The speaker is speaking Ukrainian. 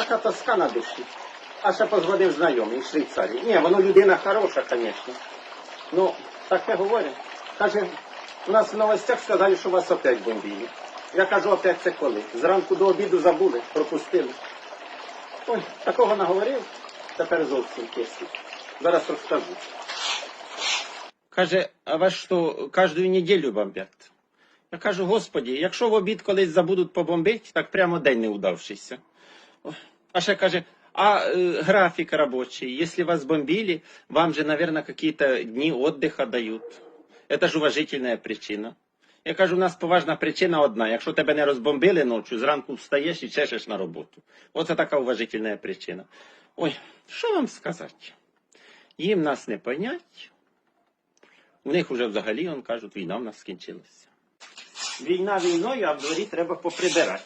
така тоска на душі. А ще позвонив знайомий з Швейцарії. Ні, воно людина хороша, звісно. Ну, таке говорять. Каже, у нас в новостях сказали, що вас опять бомбили. Я кажу, опять це коли? Зранку до обіду забули, пропустили. Ой, такого наговорив, тепер зовсім кисло. Зараз розкажу. Каже, а вас що, кожну неділю бомбять? Я кажу, господі, якщо в обід колись забудуть побомбити, так прямо день не удавшийся. Ой. А ще каже, а э, график рабочий, если вас бомбили, вам же, наверное, какие-то дни отдыха дают. Это ж уважительная причина. Я кажу, у нас поважна причина одна. Якщо тебе не розбомбили ночі, зранку встаєш і чешеш на роботу. Оце така уважительна причина. Ой, що вам сказати? Їм нас не понять. У них уже взагалі, он кажуть, війна в нас скінчилася. Війна війною, а в дворі треба поприбирати.